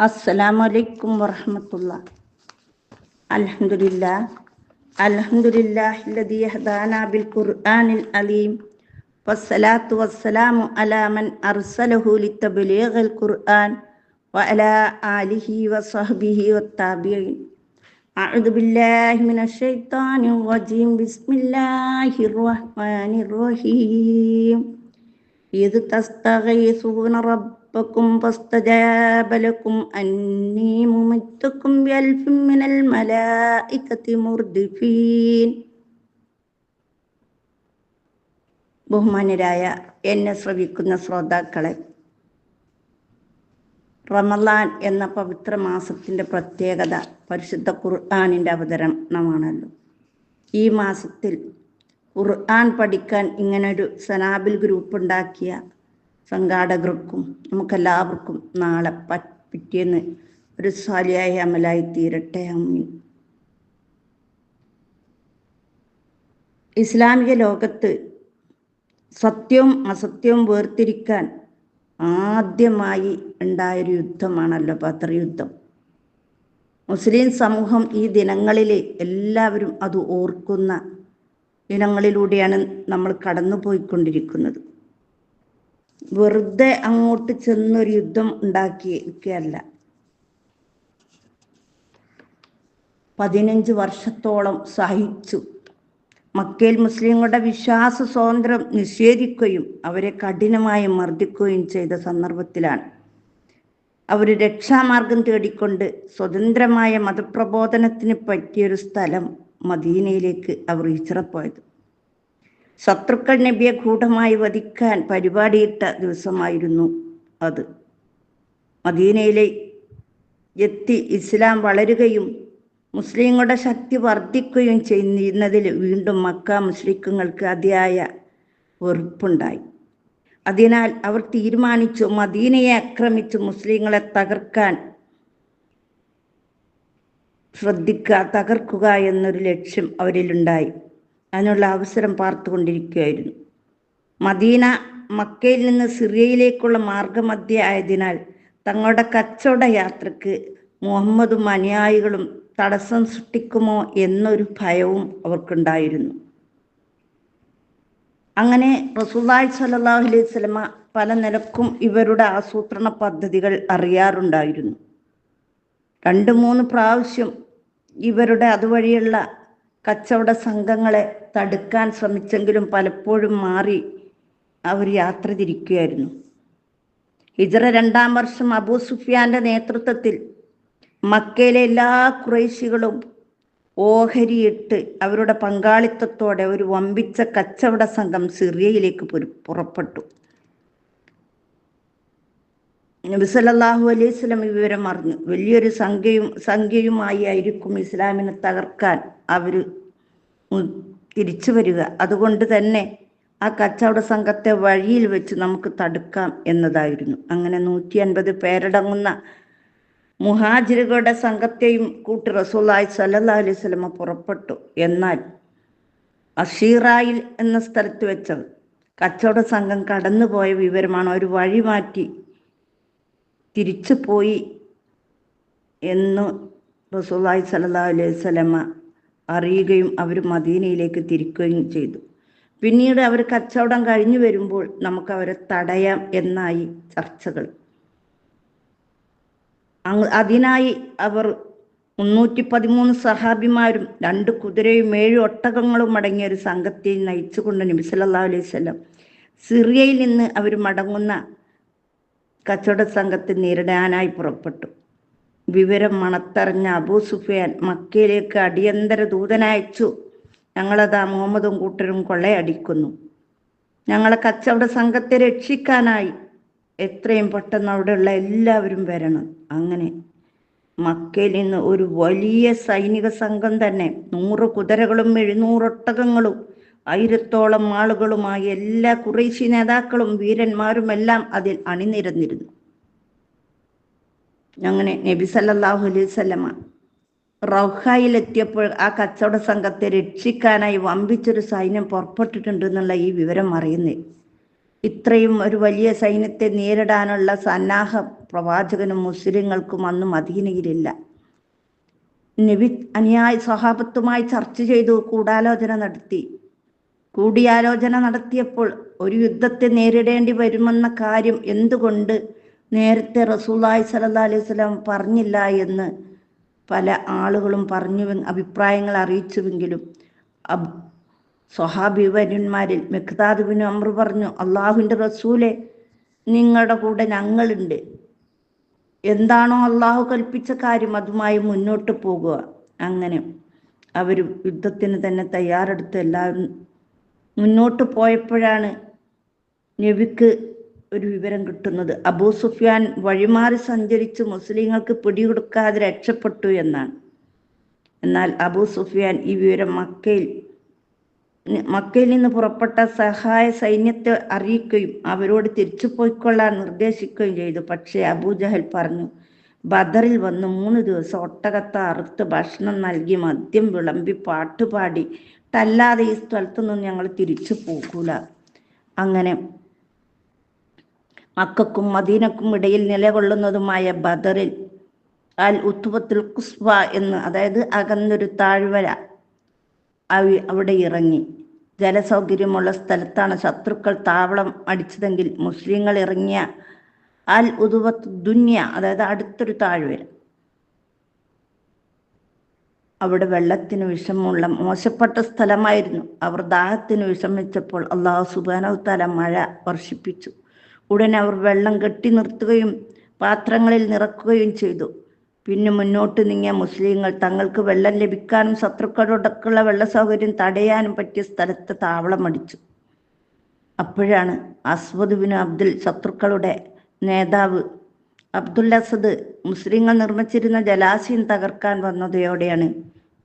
السلام عليكم ورحمة الله الحمد لله الحمد لله الذي هدانا بالقرآن العليم والصلاة والسلام على من أرسله لتبليغ القرآن وعلى آله وصحبه والتابعين أعوذ بالله من الشيطان الرجيم بسم الله الرحمن الرحيم إذ تستغيثون ربكم فاستجاب لكم أني ممدكم بألف من الملائكة مردفين ബഹുമാന്യരായ എന്നെ ശ്രവിക്കുന്ന ശ്രോതാക്കളെ റമലാൻ എന്ന പവിത്ര മാസത്തിൻ്റെ പ്രത്യേകത പരിശുദ്ധ ഖുർആാനിൻ്റെ അവതരണമാണല്ലോ ഈ മാസത്തിൽ ഖുർആൻ പഠിക്കാൻ ഇങ്ങനൊരു സനാബിൽ ഗ്രൂപ്പ് ഉണ്ടാക്കിയ സംഘാടകർക്കും നമുക്കെല്ലാവർക്കും നാളെ പിറ്റേന്ന് ഒരു സ്വാലിയായ അമലായി തീരട്ടെ. അമ്മി ഇസ്ലാമിക ലോകത്ത് സത്യവും അസത്യവും വേർതിരിക്കാൻ ആദ്യമായി ഉണ്ടായൊരു യുദ്ധമാണല്ലോ ബദർ യുദ്ധം. മുസ്ലിം സമൂഹം ഈ ദിനങ്ങളിൽ എല്ലാവരും അത് ഓർക്കുന്ന ദിനങ്ങളിലൂടെയാണ് നമ്മൾ കടന്നു പോയിക്കൊണ്ടിരിക്കുന്നത് വെറുതെ അങ്ങോട്ട് ചെന്നൊരു യുദ്ധം ഉണ്ടാക്കിയിരിക്കുകയല്ല പതിനഞ്ച് വർഷത്തോളം സഹിച്ചു. മക്കയിൽ മുസ്ലിങ്ങളുടെ വിശ്വാസ സ്വാതന്ത്ര്യം നിഷേധിക്കുകയും അവരെ കഠിനമായി മർദ്ദിക്കുകയും ചെയ്ത സന്ദർഭത്തിലാണ്. അവർ രക്ഷാമാർഗം തേടിക്കൊണ്ട് സ്വതന്ത്രമായ മതപ്രബോധനത്തിന് പറ്റിയൊരു സ്ഥലം മദീനയിലേക്ക് അവർ ഇച്ചിറപ്പോയത് ശത്രുക്കൾ നബിയെ ഗൂഢമായി വധിക്കാൻ പരിപാടിയിട്ട ദിവസമായിരുന്നു അത്. മദീനയിലെ എത്തി ഇസ്ലാം വളരുകയും മുസ്ലിങ്ങളുടെ ശക്തി വർദ്ധിക്കുകയും ചെയ്യുന്നതിൽ വീണ്ടും മക്ക മുസ്ലിക്കുങ്ങൾക്ക് അതിയായ വെറുപ്പുണ്ടായി. അതിനാൽ അവർ തീരുമാനിച്ചു മദീനയെ ആക്രമിച്ച് മുസ്ലിങ്ങളെ തകർക്കാൻ ശ്രദ്ധിക്കുക തകർക്കുക എന്നൊരു ലക്ഷ്യം അവരിലുണ്ടായി. അതിനുള്ള അവസരം പാർത്തുകൊണ്ടിരിക്കുകയായിരുന്നു. മദീന മക്കയിൽ നിന്ന് സിറിയയിലേക്കുള്ള മാർഗമധ്യ ആയതിനാൽ തങ്ങളുടെ കച്ചവട യാത്രയ്ക്ക് മുഹമ്മദും അനുയായികളും തടസ്സം സൃഷ്ടിക്കുമോ എന്നൊരു ഭയവും അവർക്കുണ്ടായിരുന്നു. അങ്ങനെ റസൂദായ് സല്ലാഹു അലൈഹി സ്വലമ പല നിലക്കും ഇവരുടെ ആസൂത്രണ പദ്ധതികൾ അറിയാറുണ്ടായിരുന്നു. രണ്ട് മൂന്ന് പ്രാവശ്യം ഇവരുടെ അതുവഴിയുള്ള കച്ചവട സംഘങ്ങളെ തടുക്കാൻ ശ്രമിച്ചെങ്കിലും പലപ്പോഴും മാറി അവർ യാത്ര തിരിക്കുകയായിരുന്നു. ഹിജറ രണ്ടാം വർഷം അബൂ സുഫിയാന്റെ നേതൃത്വത്തിൽ മക്കയിലെ എല്ലാ കുറേശികളും ഓഹരിയിട്ട് അവരുടെ പങ്കാളിത്തത്തോടെ ഒരു വമ്പിച്ച കച്ചവട സംഘം സിറിയയിലേക്ക് പുറപ്പെട്ടു. നബിസലല്ലാഹു അലൈഹി സ്വലം വിവരം അറിഞ്ഞു. വലിയൊരു സംഖ്യയും സംഖ്യയുമായി ആയിരിക്കും ഇസ്ലാമിനെ തകർക്കാൻ അവർ തിരിച്ചു വരിക. അതുകൊണ്ട് തന്നെ ആ കച്ചവട സംഘത്തെ വഴിയിൽ വെച്ച് നമുക്ക് തടുക്കാം എന്നതായിരുന്നു. അങ്ങനെ നൂറ്റി അൻപത് പേരടങ്ങുന്ന മുഹാജിറുകളുടെ സംഘത്തെയും കൂട്ടി റസൂലായി സല്ലാ അലൈഹി സ്വലമ പുറപ്പെട്ടു. എന്നാൽ അഷീറായിൽ എന്ന സ്ഥലത്ത് വെച്ച് കച്ചവട സംഘം കടന്നുപോയ വിവരമാണ് ഒരു വഴി മാറ്റി തിരിച്ചു പോയി എന്ന് റസൂലായി സല്ലാ അലൈഹി സ്വലമ അറിയുകയും അവർ മദീനയിലേക്ക് തിരിക്കുകയും ചെയ്തു. പിന്നീട് അവർ കച്ചവടം കഴിഞ്ഞു വരുമ്പോൾ നമുക്ക് അവരെ തടയാം എന്നായി ചർച്ചകൾ. അതിനായി അവർ മുന്നൂറ്റി പതിമൂന്ന് സഹാബിമാരും രണ്ട് കുതിരയും ഏഴ് ഒട്ടകങ്ങളും അടങ്ങിയ ഒരു സംഘത്തെ നയിച്ചുകൊണ്ട് നബി സല്ലാ അലൈഹി സ്വലം സിറിയയിൽ നിന്ന് അവർ മടങ്ങുന്ന കച്ചവട സംഘത്തെ നേരിടാനായി പുറപ്പെട്ടു. വിവരം മണത്തറിഞ്ഞ അബൂ സുഫിയാൻ മക്കയിലേക്ക് അടിയന്തര ദൂതനയച്ചു. ഞങ്ങളതാ മുഹമ്മദും കൂട്ടരും കൊള്ളയടിക്കുന്നു. ഞങ്ങളെ കച്ചവട സംഘത്തെ രക്ഷിക്കാനായി എത്രയും പെട്ടെന്ന് അവിടെയുള്ള എല്ലാവരും വരണം. അങ്ങനെ മക്കയിൽ നിന്ന് ഒരു വലിയ സൈനിക സംഘം തന്നെ നൂറ് കുതിരകളും എഴുന്നൂറൊട്ടകങ്ങളും ആയിരത്തോളം ആളുകളുമായി എല്ലാ കുറേശി നേതാക്കളും വീരന്മാരും എല്ലാം അതിൽ അണിനിരന്നിരുന്നു. അങ്ങനെ നബി സല്ലാഹു അലൈഹി സ്വലമ റൗഹായിലെത്തിയപ്പോൾ ആ കച്ചവട സംഘത്തെ രക്ഷിക്കാനായി വമ്പിച്ചൊരു സൈന്യം പുറപ്പെട്ടിട്ടുണ്ട് എന്നുള്ള ഈ വിവരം അറിയുന്നേ. ഇത്രയും ഒരു വലിയ സൈന്യത്തെ നേരിടാനുള്ള സന്നാഹ പ്രവാചകനും മുസ്ലിങ്ങൾക്കും അന്ന് മദീനയിലില്ല. നബി അനുയായ സ്വഹാബത്തുമായി ചർച്ച ചെയ്തു കൂടാലോചന നടത്തി. കൂടിയാലോചന നടത്തിയപ്പോൾ ഒരു യുദ്ധത്തെ നേരിടേണ്ടി വരുമെന്ന കാര്യം എന്തുകൊണ്ട് നേരത്തെ റസൂല്ലായി സലഹ് അലൈഹി സ്വലാം പറഞ്ഞില്ല എന്ന് പല ആളുകളും പറഞ്ഞു അഭിപ്രായങ്ങൾ അറിയിച്ചുവെങ്കിലും അബ് സ്വഹാബിവര്യന്മാരിൽ മെഖ്താദ് ബിൻ അമ്ര പറഞ്ഞു അള്ളാഹുവിന്റെ റസൂലെ നിങ്ങളുടെ കൂടെ ഞങ്ങളുണ്ട്. എന്താണോ അള്ളാഹു കൽപ്പിച്ച കാര്യം അതുമായി മുന്നോട്ട് പോകുക. അങ്ങനെ അവർ യുദ്ധത്തിന് തന്നെ തയ്യാറെടുത്ത് എല്ലാവരും മുന്നോട്ട് പോയപ്പോഴാണ് നബിക്ക് ഒരു വിവരം കിട്ടുന്നത്. അബൂ സുഫിയാൻ വഴിമാറി സഞ്ചരിച്ച് മുസ്ലിങ്ങൾക്ക് പിടികൊടുക്കാതെ രക്ഷപ്പെട്ടു എന്നാണ്. എന്നാൽ അബൂ സുഫിയാൻ ഈ വിവരം മക്കയിൽ മക്കയിൽ നിന്ന് പുറപ്പെട്ട സഹായ സൈന്യത്തെ അറിയിക്കുകയും അവരോട് തിരിച്ചു പോയിക്കൊള്ളാൻ നിർദ്ദേശിക്കുകയും ചെയ്തു. പക്ഷേ അബൂജഹൽ പറഞ്ഞു ബദറിൽ വന്ന് മൂന്ന് ദിവസം ഒട്ടകത്തെ അറുത്ത് ഭക്ഷണം നൽകി മദ്യം വിളമ്പി പാട്ടുപാടി തല്ലാതെ ഈ സ്ഥലത്തു നിന്ന് ഞങ്ങൾ തിരിച്ചു പോകൂല അങ്ങനെ മക്കൾക്കും മദീനക്കും ഇടയിൽ നിലകൊള്ളുന്നതുമായ ബദറിൽ അൽ ഉത്തുബത്തുൽ കുസ്വ എന്ന് അതായത് അകന്നൊരു താഴ്വര അവിടെ ഇറങ്ങി. ജലസൗകര്യമുള്ള സ്ഥലത്താണ് ശത്രുക്കൾ താവളം അടിച്ചതെങ്കിൽ മുസ്ലിങ്ങൾ ഇറങ്ങിയ അൽ ഉതുവത്ത് ദുന്യ അതായത് അടുത്തൊരു താഴ്വര. അവിടെ വെള്ളത്തിന് വിഷമുള്ള മോശപ്പെട്ട സ്ഥലമായിരുന്നു. അവർ ദാഹത്തിന് വിഷമിച്ചപ്പോൾ അള്ളാഹു സുബാനവത്താല മഴ വർഷിപ്പിച്ചു. ഉടനെ അവർ വെള്ളം കെട്ടി നിർത്തുകയും പാത്രങ്ങളിൽ നിറക്കുകയും ചെയ്തു. പിന്നെ മുന്നോട്ട് നീങ്ങിയ മുസ്ലിങ്ങൾ തങ്ങൾക്ക് വെള്ളം ലഭിക്കാനും ശത്രുക്കളോടൊക്കെയുള്ള വെള്ള സൗകര്യം തടയാനും പറ്റിയ സ്ഥലത്ത് താവളം അടിച്ചു അപ്പോഴാണ് അസ്വദ് ബിൻ അബ്ദുൽ ശത്രുക്കളുടെ നേതാവ് അബ്ദുൽ അസദ് മുസ്ലിങ്ങൾ നിർമ്മിച്ചിരുന്ന ജലാശയം തകർക്കാൻ വന്നതോടെയാണ്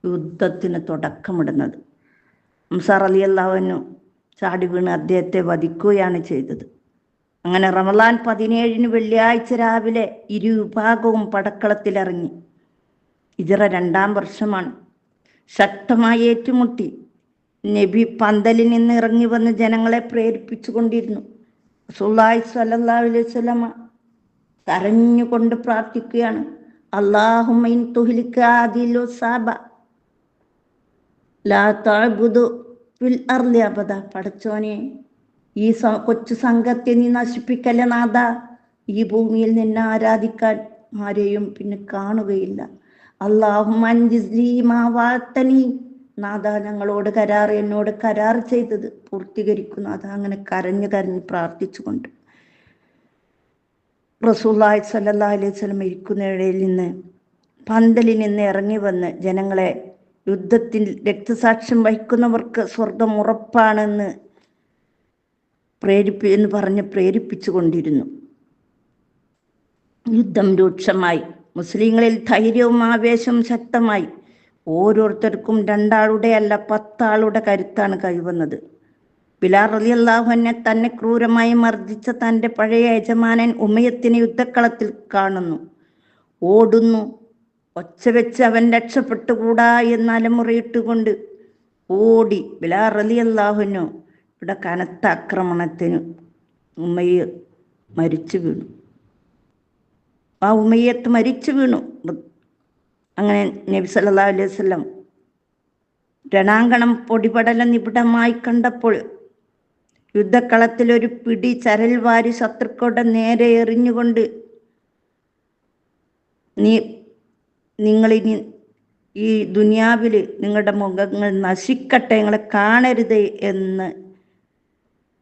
യുദ്ധത്തിന് തുടക്കമിടുന്നത്. അംസാർ അലി അള്ളാഹുവിനു ചാടി വീണ് അദ്ദേഹത്തെ വധിക്കുകയാണ് ചെയ്തത്. അങ്ങനെ റമലാൻ പതിനേഴിന് വെള്ളിയാഴ്ച രാവിലെ ഇരുവിഭാഗവും പടക്കളത്തിലിറങ്ങി. ഇജറ രണ്ടാം വർഷമാണ്. ശക്തമായി ഏറ്റുമുട്ടി. നബി പന്തലിൽ നിന്ന് ഇറങ്ങി വന്ന് ജനങ്ങളെ പ്രേരിപ്പിച്ചുകൊണ്ടിരുന്നു. സുല്ലായി സല്ലാ കരഞ്ഞുകൊണ്ട് പ്രാർത്ഥിക്കുകയാണ്. അള്ളാഹുമൈൻ തുഹിലിക്കാതിലോ സാബ ലാ താഴ്ബുദു ഫിൽ അർലി അബദ. പടച്ചോനെ ഈ കൊച്ചു സംഘത്തെ നീ നശിപ്പിക്കല്ലേ നാഥ? ഈ ഭൂമിയിൽ നിന്നെ ആരാധിക്കാൻ ആരെയും പിന്നെ കാണുകയില്ല. അള്ളാഹുമാവാത്തനി നാഥ ഞങ്ങളോട് കരാർ എന്നോട് കരാർ ചെയ്തത് പൂർത്തീകരിക്കുന്നു. അത് അങ്ങനെ കരഞ്ഞു കരഞ്ഞ് പ്രാർത്ഥിച്ചുകൊണ്ട്. റസൂല്ലായ് സല്ലാ അലൈഹി സ്വലം ഇരിക്കുന്നിടയിൽ നിന്ന് പന്തലിൽ നിന്ന് ഇറങ്ങി വന്ന് ജനങ്ങളെ യുദ്ധത്തിൽ രക്തസാക്ഷ്യം വഹിക്കുന്നവർക്ക് സ്വർഗം ഉറപ്പാണെന്ന് പ്രേരിപ്പി എന്ന് പറഞ്ഞ് പ്രേരിപ്പിച്ചു കൊണ്ടിരുന്നു യുദ്ധം രൂക്ഷമായി. മുസ്ലിങ്ങളിൽ ധൈര്യവും ആവേശവും ശക്തമായി. ഓരോരുത്തർക്കും രണ്ടാളുടെ അല്ല പത്താളുടെ കരുത്താണ് കൈവന്നത് ബിലാർ അലി അള്ളാഹുവിനെ തന്നെ ക്രൂരമായി മർദ്ദിച്ച തന്റെ പഴയ യജമാനൻ ഉമയത്തിനെ യുദ്ധക്കളത്തിൽ കാണുന്നു. ഓടുന്നു. ഒച്ച വെച്ച് അവൻ രക്ഷപ്പെട്ടുകൂടാ എന്ന് അലമുറയിട്ടുകൊണ്ട് ഓടി. ബിലാർ അലി അള്ളാഹുനു ഇവിടെ കനത്ത ആക്രമണത്തിന് ഉമ്മയ്യ മരിച്ചു വീണു. ആ ഉമ്മയ്യത്ത് മരിച്ചു വീണു. അങ്ങനെ നബി സല്ലാ അലൈഹി വസല്ലം രണാങ്കണം പൊടിപടല നിബിഡമായി കണ്ടപ്പോൾ യുദ്ധക്കളത്തിൽ ഒരു പിടി ചരൽ വാരി ശത്രുക്കളുടെ നേരെ എറിഞ്ഞുകൊണ്ട് നീ നിങ്ങളിനി ഈ ദുനിയാവിൽ നിങ്ങളുടെ മുഖങ്ങൾ നശിക്കട്ടെ നിങ്ങളെ കാണരുത് എന്ന്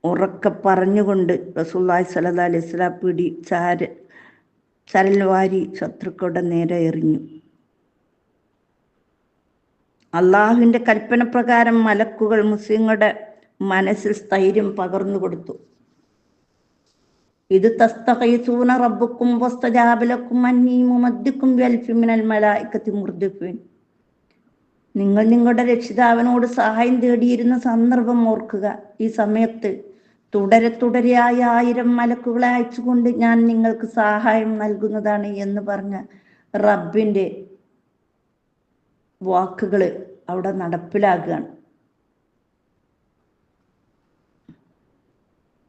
ഉറക്കെ പറഞ്ഞുകൊണ്ട് റസൂല്ലായി സല്ലാ അലൈഹി സ്വലാ പിടി ചാര ചരൽ വാരി ശത്രുക്കളുടെ നേരെ എറിഞ്ഞു. അള്ളാഹുവിന്റെ കൽപ്പന പ്രകാരം മലക്കുകൾ മുസ്ലിങ്ങളുടെ മനസ്സിൽ സ്ഥൈര്യം പകർന്നു കൊടുത്തു. ഇത് തസ്തഖീസൂന റബ്ബുക്കും വസ്തജാബലക്കും അന്നീമുമദ്ദിക്കും ബിഅൽഫിമിനൽ മലായിക്കത്തി മുർദിഫീൻ നിങ്ങൾ നിങ്ങളുടെ രക്ഷിതാവിനോട് സഹായം തേടിയിരുന്ന സന്ദർഭം ഓർക്കുക. ഈ സമയത്ത് തുടരെ തുടരെയായ ആയിരം മലക്കുകളെ അയച്ചുകൊണ്ട് ഞാൻ നിങ്ങൾക്ക് സഹായം നൽകുന്നതാണ് എന്ന് പറഞ്ഞ റബ്ബിന്റെ വാക്കുകൾ അവിടെ നടപ്പിലാക്കുകയാണ്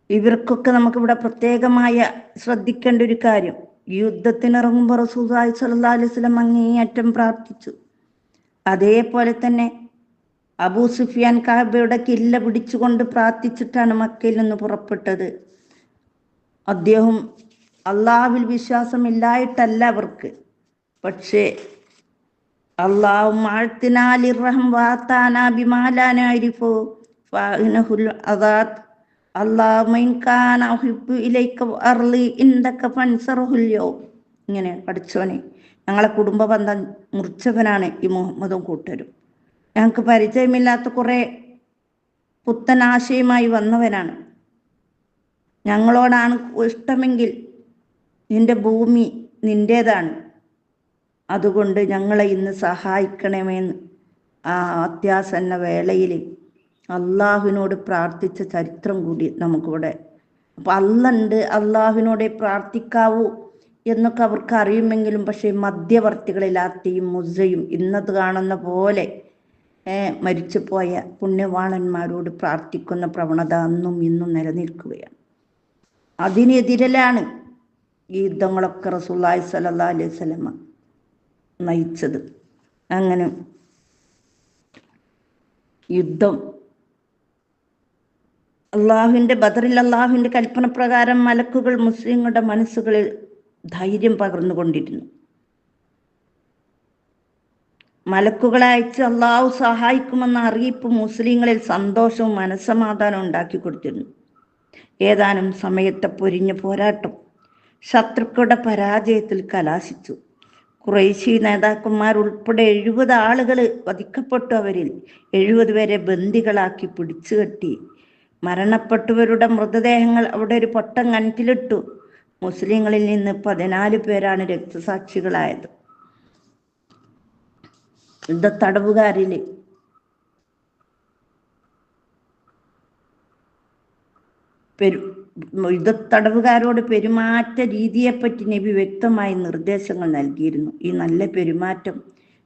ഇവർക്കൊക്കെ നമുക്കിവിടെ പ്രത്യേകമായ ശ്രദ്ധിക്കേണ്ട ഒരു കാര്യം. യുദ്ധത്തിനിറങ്ങുമ്പോൾ റസൂദായി സല്ലാ അലൈഹി സ്വലം അങ്ങേയറ്റം പ്രാർത്ഥിച്ചു. അതേപോലെ തന്നെ അബൂ സുഫിയാൻ കാബയുടെ കില്ല പിടിച്ചുകൊണ്ട് പ്രാർത്ഥിച്ചിട്ടാണ് മക്കയിൽ നിന്ന് പുറപ്പെട്ടത്. അദ്ദേഹം അള്ളാഹുവിൽ വിശ്വാസമില്ലായിട്ടല്ല അവർക്ക്. പക്ഷേ അള്ളാഹു മാഴ്ത്തിനാലിറഹം വാത്താനാ ബിമാലാനായിരിഫോ ഫാഹിനഹുൽ അദാത്ത് ഇങ്ങനെ പഠിച്ചോനെ ഞങ്ങളെ കുടുംബ ബന്ധം മുറിച്ചവനാണ് ഈ മുഹമ്മദും കൂട്ടരും. ഞങ്ങൾക്ക് പരിചയമില്ലാത്ത കുറെ പുത്തനാശയുമായി വന്നവരാണ്. ഞങ്ങളോടാണ് ഇഷ്ടമെങ്കിൽ നിന്റെ ഭൂമി നിന്റേതാണ്. അതുകൊണ്ട് ഞങ്ങളെ ഇന്ന് സഹായിക്കണമെന്ന് ആ അത്യാസന്ന വേളയിൽ അള്ളാഹുവിനോട് പ്രാർത്ഥിച്ച ചരിത്രം കൂടി നമുക്കിവിടെ. അപ്പം അല്ലുണ്ട് അള്ളാഹുവിനോടെ പ്രാർത്ഥിക്കാവൂ എന്നൊക്കെ അവർക്ക് അറിയുമെങ്കിലും പക്ഷേ മധ്യവർത്തികളിൽ ആത്തിയും മുസയും ഇന്നത് കാണുന്ന പോലെ മരിച്ചുപോയ പുണ്യവാളന്മാരോട് പ്രാർത്ഥിക്കുന്ന പ്രവണത അന്നും ഇന്നും നിലനിൽക്കുകയാണ്. അതിനെതിരലാണ് ഈ യുദ്ധങ്ങളൊക്കെ റസൂല്ലായി സല്ലാ അലൈഹി സ്വലമ നയിച്ചത്. അങ്ങനെ യുദ്ധം അള്ളാഹുവിന്റെ ബദറിൽ അള്ളാഹുവിന്റെ കൽപ്പന പ്രകാരം മലക്കുകൾ മുസ്ലിങ്ങളുടെ മനസ്സുകളിൽ ധൈര്യം പകർന്നുകൊണ്ടിരുന്നു. മലക്കുകളെ അള്ളാഹു സഹായിക്കുമെന്ന അറിയിപ്പ് മുസ്ലിങ്ങളിൽ സന്തോഷവും മനസ്സമാധാനവും ഉണ്ടാക്കി കൊടുത്തിരുന്നു. ഏതാനും സമയത്തെ പൊരിഞ്ഞ പോരാട്ടം ശത്രുക്കളുടെ പരാജയത്തിൽ കലാശിച്ചു. കുറേശ്ശി നേതാക്കന്മാർ ഉൾപ്പെടെ എഴുപത് ആളുകൾ വധിക്കപ്പെട്ടു അവരിൽ എഴുപത് പേരെ ബന്ദികളാക്കി പിടിച്ചു കെട്ടി. മരണപ്പെട്ടവരുടെ മൃതദേഹങ്ങൾ അവിടെ ഒരു പൊട്ടം കനറ്റിലിട്ടു മുസ്ലിങ്ങളിൽ നിന്ന് പതിനാല് പേരാണ് രക്തസാക്ഷികളായത്. യുദ്ധത്തടവുകാരിൽ പെരു യുദ്ധത്തടവുകാരോട് പെരുമാറ്റ രീതിയെപ്പറ്റി നബി വ്യക്തമായി നിർദ്ദേശങ്ങൾ നൽകിയിരുന്നു. ഈ നല്ല പെരുമാറ്റം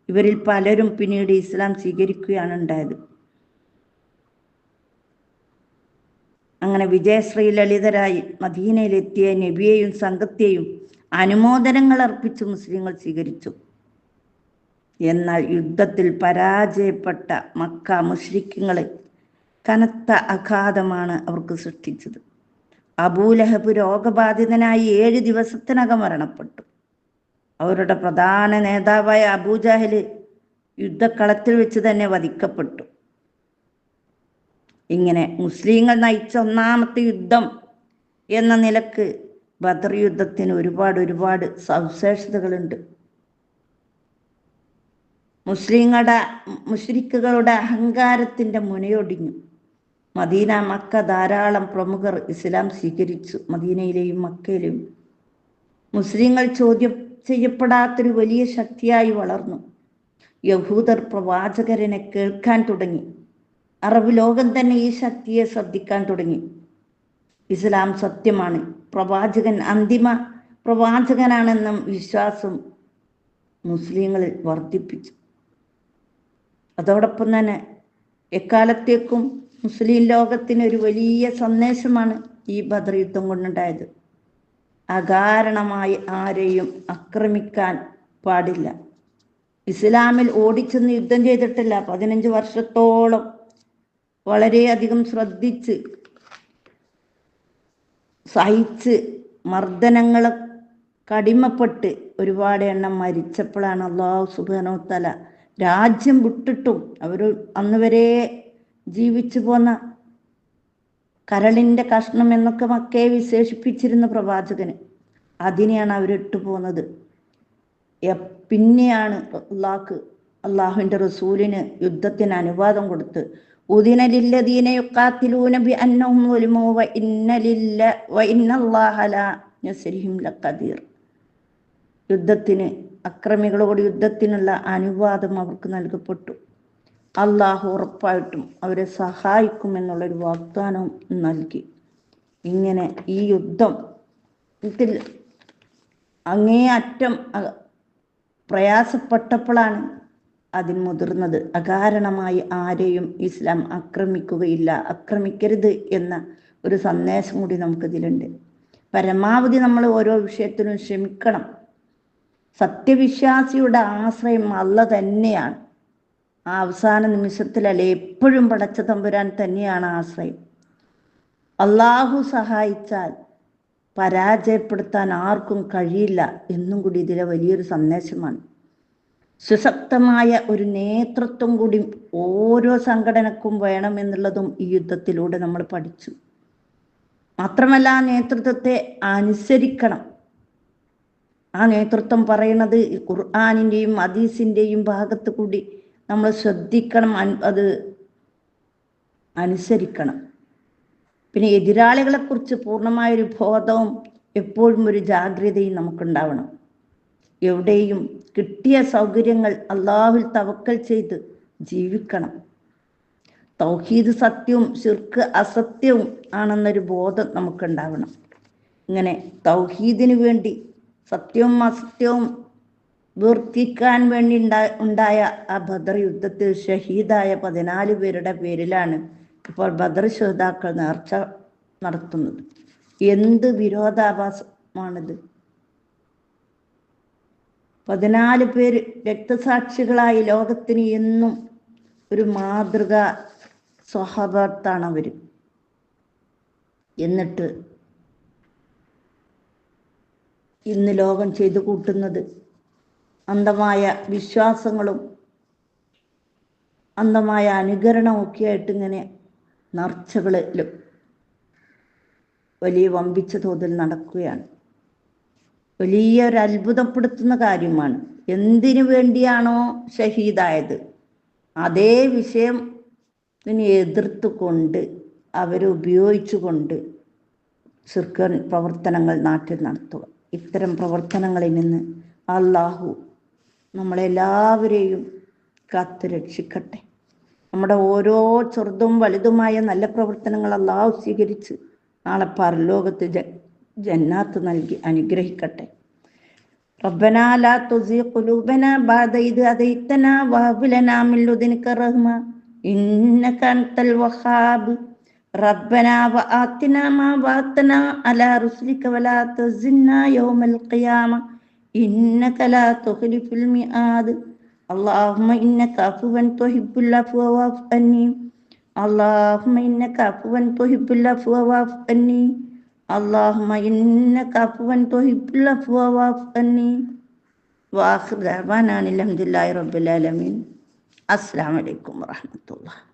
ഇവരിൽ പലരും പിന്നീട് ഇസ്ലാം സ്വീകരിക്കുകയാണ് ഉണ്ടായത്. അങ്ങനെ വിജയശ്രീ ലളിതരായി മദീനയിലെത്തിയ നബിയെയും സംഘത്തെയും അനുമോദനങ്ങൾ അർപ്പിച്ച് മുസ്ലിങ്ങൾ സ്വീകരിച്ചു. എന്നാൽ യുദ്ധത്തിൽ പരാജയപ്പെട്ട മക്ക മുഷ്രിക്കുകളെ കനത്ത അഘാതമാണ് അവർക്ക് സൃഷ്ടിച്ചത്. അബൂലഹബ് രോഗബാധിതനായി ഏഴ് ദിവസത്തിനകം മരണപ്പെട്ടു. അവരുടെ പ്രധാന നേതാവായ അബൂജാഹൽ യുദ്ധക്കളത്തിൽ വെച്ച് തന്നെ വധിക്കപ്പെട്ടു. ഇങ്ങനെ മുസ്ലിങ്ങൾ നയിച്ച ഒന്നാമത്തെ യുദ്ധം എന്ന നിലയ്ക്ക് ബദർ യുദ്ധത്തിന് ഒരുപാട് ഒരുപാട് സവിശേഷതകളുണ്ട്. മുസ്ലിങ്ങളുടെ മുഷ്രിക്കുകളുടെ അഹങ്കാരത്തിന്റെ മുനയൊടിഞ്ഞു. മദീന മക്ക ധാരാളം പ്രമുഖർ ഇസ്ലാം സ്വീകരിച്ചു. മദീനയിലെയും മക്കയിലെയും മുസ്ലിങ്ങൾ ചോദ്യം ചെയ്യപ്പെടാത്തൊരു വലിയ ശക്തിയായി വളർന്നു. യഹൂദർ പ്രവാചകരനെ കേൾക്കാൻ തുടങ്ങി. അറബ് ലോകം തന്നെ ഈ ശക്തിയെ ശ്രദ്ധിക്കാൻ തുടങ്ങി. ഇസ്ലാം സത്യമാണ്. പ്രവാചകൻ അന്തിമ പ്രവാചകനാണെന്നും വിശ്വാസം മുസ്ലിങ്ങളിൽ വർദ്ധിപ്പിച്ചു. അതോടൊപ്പം തന്നെ എക്കാലത്തേക്കും മുസ്ലിം ലോകത്തിന് ഒരു വലിയ സന്ദേശമാണ് ഈ ബദർ യുദ്ധം കൊണ്ടുണ്ടായത്. അകാരണമായി ആരെയും ആക്രമിക്കാൻ പാടില്ല. ഇസ്ലാമിൽ ഓടിച്ചെന്ന് യുദ്ധം ചെയ്തിട്ടില്ല. പതിനഞ്ച് വർഷത്തോളം വളരെയധികം ശ്രദ്ധിച്ച് സഹിച്ച് മർദ്ദനങ്ങൾ കടിമപ്പെട്ട് ഒരുപാട് എണ്ണം മരിച്ചപ്പോഴാണ് അള്ളാഹു സുബാനോത്തല രാജ്യം വിട്ടിട്ടും അവർ അന്ന് വരെ ജീവിച്ചു പോന്ന കരളിന്റെ കഷ്ണം എന്നൊക്കെ മക്കയെ വിശേഷിപ്പിച്ചിരുന്ന പ്രവാചകന് അതിനെയാണ് അവരിട്ടു പോകുന്നത് പിന്നെയാണ് അള്ളാഹ്ക്ക് അള്ളാഹുവിന്റെ റസൂലിന് യുദ്ധത്തിന് അനുവാദം കൊടുത്ത് ലഖദീർ. യുദ്ധത്തിന് അക്രമികളോട് യുദ്ധത്തിനുള്ള അനുവാദം അവർക്ക് നൽകപ്പെട്ടു. അള്ളാഹു ഉറപ്പായിട്ടും അവരെ സഹായിക്കുമെന്നുള്ളൊരു വാഗ്ദാനവും നൽകി. ഇങ്ങനെ ഈ യുദ്ധം ഇതിൽ അങ്ങേയറ്റം പ്രയാസപ്പെട്ടപ്പോഴാണ് അതിൽ മുതിർന്നത്. അകാരണമായി ആരെയും ഇസ്ലാം ആക്രമിക്കുകയില്ല ആക്രമിക്കരുത് എന്ന ഒരു സന്ദേശം കൂടി നമുക്കിതിലുണ്ട്. പരമാവധി നമ്മൾ ഓരോ വിഷയത്തിനും ക്ഷമിക്കണം. സത്യവിശ്വാസിയുടെ ആശ്രയം അല്ല തന്നെയാണ്. ആ അവസാന നിമിഷത്തിലല്ലേ എപ്പോഴും പടച്ച തമ്പുരാൻ തന്നെയാണ് ആശ്രയം. അള്ളാഹു സഹായിച്ചാൽ പരാജയപ്പെടുത്താൻ ആർക്കും കഴിയില്ല എന്നും കൂടി ഇതിലെ വലിയൊരു സന്ദേശമാണ്. സുശക്തമായ ഒരു നേതൃത്വം കൂടി ഓരോ സംഘടനക്കും വേണമെന്നുള്ളതും ഈ യുദ്ധത്തിലൂടെ നമ്മൾ പഠിച്ചു. മാത്രമല്ല നേതൃത്വത്തെ അനുസരിക്കണം. ആ നേതൃത്വം പറയണത് ഖുർആാനിന്റെയും ഹദീസിന്റെയും ഭാഗത്ത് കൂടി നമ്മൾ ശ്രദ്ധിക്കണം അത് അനുസരിക്കണം. പിന്നെ എതിരാളികളെക്കുറിച്ച് പൂർണമായൊരു ബോധവും എപ്പോഴും ഒരു ജാഗ്രതയും നമുക്കുണ്ടാവണം. എവിടെയും കിട്ടിയ സൗകര്യങ്ങൾ അള്ളാഹുൽ തവക്കൽ ചെയ്ത് ജീവിക്കണം. തൗഹീദ് സത്യവും ശിർക്ക് അസത്യവും ആണെന്നൊരു ബോധം നമുക്കുണ്ടാവണം. ഇങ്ങനെ തൗഹീദിന് വേണ്ടി സത്യവും അസത്യവും വീർത്തിക്കാൻ വേണ്ടി ഉണ്ടാ ഉണ്ടായ ആ ബദർ യുദ്ധത്തിൽ ഷഹീദായ പതിനാല് പേരുടെ പേരിലാണ് ഇപ്പോൾ ബദർ ശ്രോതാക്കൾ നേർച്ച നടത്തുന്നത്. എന്ത് വിരോധാഭാസമാണിത്? പതിനാല് പേര് രക്തസാക്ഷികളായി ലോകത്തിന് എന്നും ഒരു മാതൃക സ്വഹബർത്താണ് അവർ എന്നിട്ട് ഇന്ന് ലോകം ചെയ്തു കൂട്ടുന്നത്. അന്ധമായ വിശ്വാസങ്ങളും അന്ധമായ ഒക്കെ ആയിട്ട് ഇങ്ങനെ നർച്ചകളിലും വലിയ വമ്പിച്ച തോതിൽ നടക്കുകയാണ്. വലിയ ഒരു അത്ഭുതപ്പെടുത്തുന്ന കാര്യമാണ്. എന്തിനു വേണ്ടിയാണോ ഷഹീദായത്? അതേ വിഷയം എതിർത്തുകൊണ്ട് അവരെ ഉപയോഗിച്ചുകൊണ്ട് ശിർക്കൻ പ്രവർത്തനങ്ങൾ നാട്ടിൽ നടത്തുക. ഇത്തരം പ്രവർത്തനങ്ങളിൽ നിന്ന് അള്ളാഹു നമ്മളെല്ലാവരെയും കാത്തു രക്ഷിക്കട്ടെ നമ്മുടെ ഓരോ ചെറുതും വലുതുമായ നല്ല പ്രവർത്തനങ്ങൾ അള്ളാഹു സ്വീകരിച്ച് നാളെ പരലോകത്ത് ജ ജന്നാത്ത് നൽകി അനുഗ്രഹിക്കട്ടെ ربنا لا تزغ قلوبنا بعد إذ هديتنا وهب لنا من لدنك رحمة إنك أنت الوهاب ربنا وآتنا ما وعدتنا على رسلك ولا تزنا يوم القيامة. إنك لا تخلف الميعاد. اللهم إنك عفو تحب العفو واعف عني. اللهم إنك عفو تحب العفو واعف عني. اللهم إنك عفو تحب العفو واعف عني. وآخر دعوانا الحمد لله رب العالمين. السلام عليكم ورحمة الله.